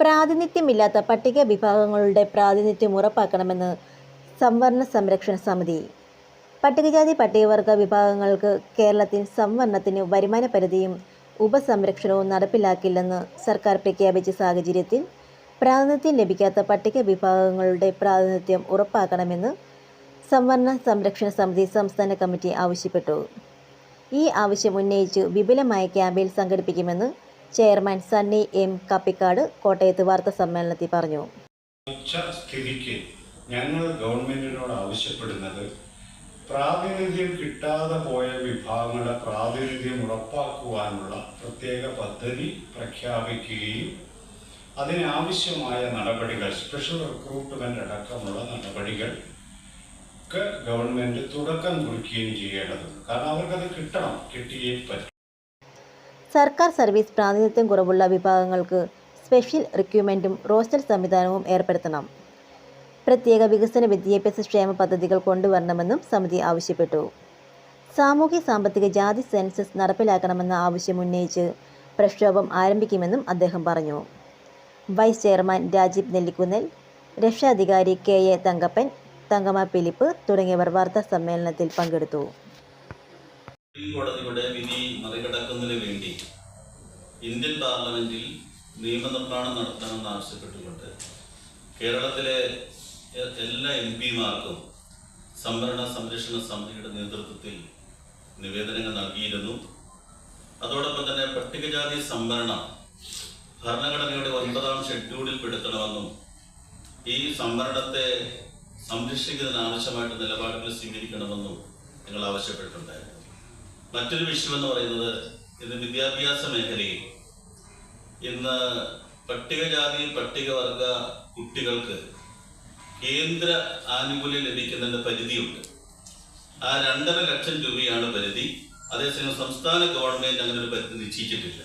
പ്രാതിനിധ്യമില്ലാത്ത പട്ടിക വിഭാഗങ്ങളുടെ പ്രാതിനിധ്യം ഉറപ്പാക്കണമെന്ന് സംവരണ സംരക്ഷണ സമിതി. പട്ടികജാതി പട്ടികവർഗ വിഭാഗങ്ങൾക്ക് കേരളത്തിൽ സംവരണത്തിന് വരുമാന പരിധിയും ഉപസംരക്ഷണവും നടപ്പിലാക്കില്ലെന്ന് സർക്കാർ പ്രഖ്യാപിച്ച സാഹചര്യത്തിൽ പ്രാതിനിധ്യം ലഭിക്കാത്ത പട്ടിക വിഭാഗങ്ങളുടെ പ്രാതിനിധ്യം ഉറപ്പാക്കണമെന്ന് സംവരണ സംരക്ഷണ സമിതി സംസ്ഥാന കമ്മിറ്റി ആവശ്യപ്പെട്ടു. ഈ ആവശ്യം ഉന്നയിച്ച് വിപുലമായ ക്യാമ്പയിൻ സംഘടിപ്പിക്കുമെന്ന് ചെയർമാൻ സണ്ണി എം കപ്പിക്കാട് കോട്ടയത്ത് വാർത്താ സമ്മേളനത്തിൽ പറഞ്ഞു. സ്ഥിതിക്ക് ഞങ്ങൾ ഗവൺമെന്റിനോട് ആവശ്യപ്പെടുന്നത് പ്രാതിനിധ്യം കിട്ടാതെ പോയ വിഭാഗങ്ങളുടെ പ്രാതിനിധ്യം ഉറപ്പാക്കുവാനുള്ള പ്രത്യേക പദ്ധതി പ്രഖ്യാപിക്കുകയും അതിനാവശ്യമായ നടപടികൾ സ്പെഷ്യൽ റിക്രൂട്ട്മെന്റ് അടക്കമുള്ള നടപടികൾ ഗവൺമെന്റ് തുടക്കം കുറിക്കുകയും ചെയ്യേണ്ടതുണ്ട്. കാരണം അവർക്കത് കിട്ടണം കിട്ടിയേ പറ്റും. സർക്കാർ സർവീസ് പ്രാതിനിധ്യം കുറവുള്ള വിഭാഗങ്ങൾക്ക് സ്പെഷ്യൽ റിക്യൂമെന്റും റോസ്റ്റർ സംവിധാനവും ഏർപ്പെടുത്തണം. പ്രത്യേക വികസന വിദ്യാഭ്യാസ ക്ഷേമ പദ്ധതികൾ കൊണ്ടുവരണമെന്നും സമിതി ആവശ്യപ്പെട്ടു. സാമൂഹ്യ സാമ്പത്തിക ജാതി സെൻസസ് നടപ്പിലാക്കണമെന്ന ആവശ്യം ഉന്നയിച്ച് പ്രക്ഷോഭം ആരംഭിക്കുമെന്നും അദ്ദേഹം പറഞ്ഞു. വൈസ് ചെയർമാൻ രാജീവ് നെല്ലിക്കുന്നൽ രക്ഷാധികാരി K A Thankappan Thankamma Philip തുടങ്ങിയവർ വാർത്താ സമ്മേളനത്തിൽ പങ്കെടുത്തു. കോടതിയുടെ വിധി മറികടക്കുന്നതിന് വേണ്ടി ഇന്ത്യൻ പാർലമെന്റിൽ നിയമനിർമ്മാണം നടത്തണമെന്ന് ആവശ്യപ്പെട്ടുകൊണ്ട് കേരളത്തിലെ എല്ലാ എം പിമാർക്കും സംവരണ സംരക്ഷണ സമിതിയുടെ നേതൃത്വത്തിൽ നിവേദനങ്ങൾ നൽകിയിരുന്നു. അതോടൊപ്പം തന്നെ പട്ടികജാതി സംവരണം ഭരണഘടനയുടെ ഒൻപതാം ഷെഡ്യൂളിൽ പെടുത്തണമെന്നും ഈ സംവരണത്തെ സംരക്ഷിക്കുന്നതിനാവശ്യമായിട്ട് നിലപാടുകൾ സ്വീകരിക്കണമെന്നും ഞങ്ങൾ ആവശ്യപ്പെട്ടിട്ടുണ്ടായിരുന്നു. മറ്റൊരു വിഷയം എന്ന് പറയുന്നത് ഇത് വിദ്യാഭ്യാസ മേഖലയിൽ ഇന്ന് പട്ടികജാതി പട്ടികവർഗ കുട്ടികൾക്ക് കേന്ദ്ര ആനുകൂല്യം ലഭിക്കുന്നതിന്റെ പരിധിയുണ്ട്. ആ രണ്ടര ലക്ഷം രൂപയാണ് പരിധി. അതേസമയം സംസ്ഥാന ഗവൺമെന്റ് അങ്ങനെ ഒരു പരിധി നിശ്ചയിച്ചിട്ടില്ല.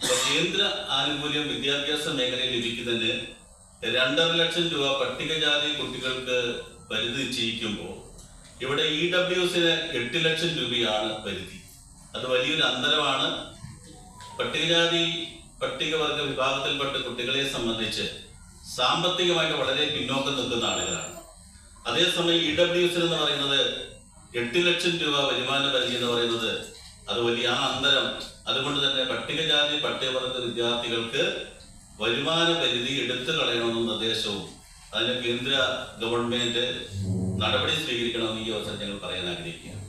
അപ്പൊ കേന്ദ്ര ആനുകൂല്യം വിദ്യാഭ്യാസ മേഖലയിൽ ലഭിക്കുന്നതിന് രണ്ടര ലക്ഷം രൂപ പട്ടികജാതി കുട്ടികൾക്ക് പരിധി നിശ്ചയിക്കുമ്പോൾ ഇവിടെ ഇ ഡബ്ല്യു എസിന് എട്ട് ലക്ഷം രൂപയാണ് പരിധി. അത് വലിയൊരു അന്തരമാണ്. പട്ടികജാതി പട്ടികവർഗ വിഭാഗത്തിൽപ്പെട്ട കുട്ടികളെ സംബന്ധിച്ച് സാമ്പത്തികമായിട്ട് വളരെ പിന്നോക്കം നിൽക്കുന്ന ആളുകളാണ്. അതേസമയം ഇ ഡബ്ല്യു എസ് എന്ന് പറയുന്നത് എട്ട് ലക്ഷം രൂപ വരുമാന പരിധി എന്ന് പറയുന്നത് അത് വലിയ ആ അന്തരം. അതുകൊണ്ട് തന്നെ പട്ടികജാതി പട്ടികവർഗ വിദ്യാർത്ഥികൾക്ക് വരുമാന പരിധി എടുത്തു കളയണമെന്ന നിർദ്ദേശവും അതിന് കേന്ദ്ര ഗവൺമെന്റ് നടപടി സ്വീകരിക്കണമെന്ന് ഈ അവസരം ഞങ്ങൾ പറയാൻ ആഗ്രഹിക്കുകയാണ്.